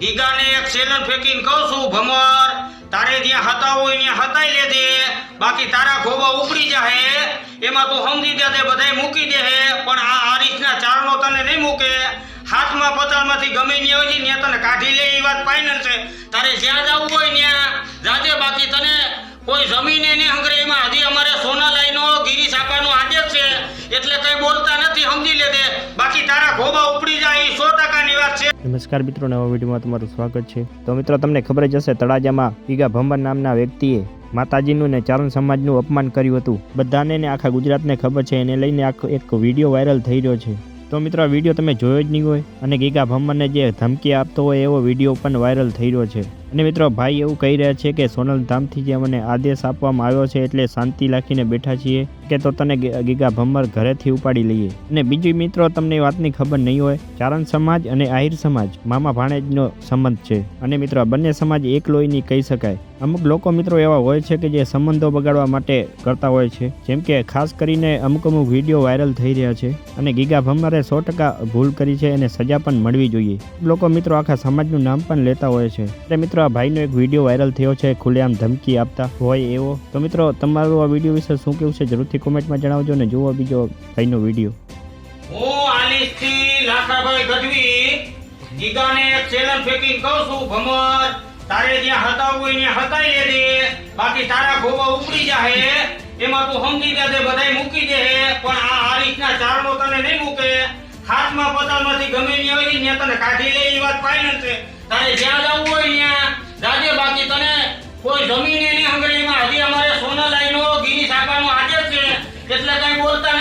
ઈગાને એક સેલન ફેંકીને કહું છું, ભમર, તારે જ્યાં હતા હોય ત્યાં હતાઈ લેજે, બાકી તારા ખોબા ઉપડી જાહે, એમાં તું સમજી દે બધાય મૂકી દે પણ આ આરીસના ચારણો તને નહીં મૂકે. હાથમાં પતાળમાંથી ગમે ત્યાં હોય ત્યાં તને કાઢી લે, એ વાત ફાઇનલ છે. તારે જ્યાં જવું હોય ત્યાં જાજે, બાકી તને કોઈ જમીને ને હંગરે. એમાં હજી અમારે સોના લાઈનો ગીરી છાપાનો આદેશ છે. એટલે કઈ બોલતા નથી, સમજી લેજે. બાકી તારા ખોબા ઉપડી જાય, એ સો ટકાની વાત નમસ્કાર મિત્રો, નવા વિડીયોમાં તમારું સ્વાગત છે. તો મિત્રો, તમને ખબર જ હશે, તળાજામાં પીગા ભંબર નામના વ્યક્તિએ માતાજીનું ને ચારણ સમાજનું અપમાન કર્યું હતું. બધાને ને આખા ગુજરાતને ખબર છે, એને લઈને આખો એક વીડિયો વાયરલ થઈ રહ્યો છે. તો મિત્રો, આ વીડિયો તમે જોયો જ નહીં હોય અને ગીગા ભમ્મરને જે ધમકી આપતો હોય એવો વીડિયો પણ વાયરલ થઈ રહ્યો છે. અને મિત્રો, ભાઈ એવું કહી રહ્યા છે કે સોનલ ધામથી જે મને આદેશ આપવામાં આવ્યો છે એટલે શાંતિ રાખીને બેઠા છીએ કે તો તને ગીગા ભમ્મર ઘરેથી ઉપાડી લઈએ. અને બીજી મિત્રો, તમને વાતની ખબર નહીં હોય, ચારણ સમાજ અને આહિર સમાજ, મામા ભાણેજનો સંબંધ છે. અને મિત્રો બંને સમાજ એક લોહીની કહી શકાય. અમુક લોકો મિત્રો એવા હોય છે કે જે સંબંધો બગાડવા માટે કરતા હોય છે. જેમ કે ખાસ કરીને અમુક અમુક વીડિયો વાયરલ થઈ રહ્યા છે અને ગીગા ભમ્મરે સો ટકા ભૂલ કરી છે અને સજા પણ મળવી જોઈએ. લોકો મિત્રો આખા સમાજનું નામ પણ લેતા હોય છે. એટલે મિત્રો આ ભાઈનો એક વીડિયો વાયરલ થયો છે, ખુલ્લેઆમ ધમકી આપતા હોય એવો. તો મિત્રો, તમારું આ વીડિયો વિશે શું કેવું છે, જરૂરથી કોમેન્ટમાં જણાવજો અને જુઓ બીજો ભાઈનો વીડિયો. લાખાભાઈ ગઢવી ગીગાને એક સેલન ફેંકીને કહું છું, ભમર. તારે જ્યાં હતા હોય ત્યાં હતાઈ લેજે બાકી તારા ખોબા ઉપડી જાહે. એમાં તું સમજી દે બધાય મૂકી દે. પણ આ આ રીતના તને નહીં મૂકે. હાથમાં પતાલમાંથી ગમે નહીં હોય, ત્યાં તને કાઢી લે, એ વાત ફાઇનલ છે. તારે જ્યાં જવું હોય ત્યાં જાજે બાકી તને કોઈ જમીન એની હંગળીમાં હજી અમારે સોનાલાઈનો ગિરીશ આપાનો આજે છે. એટલે કઈ બોલતા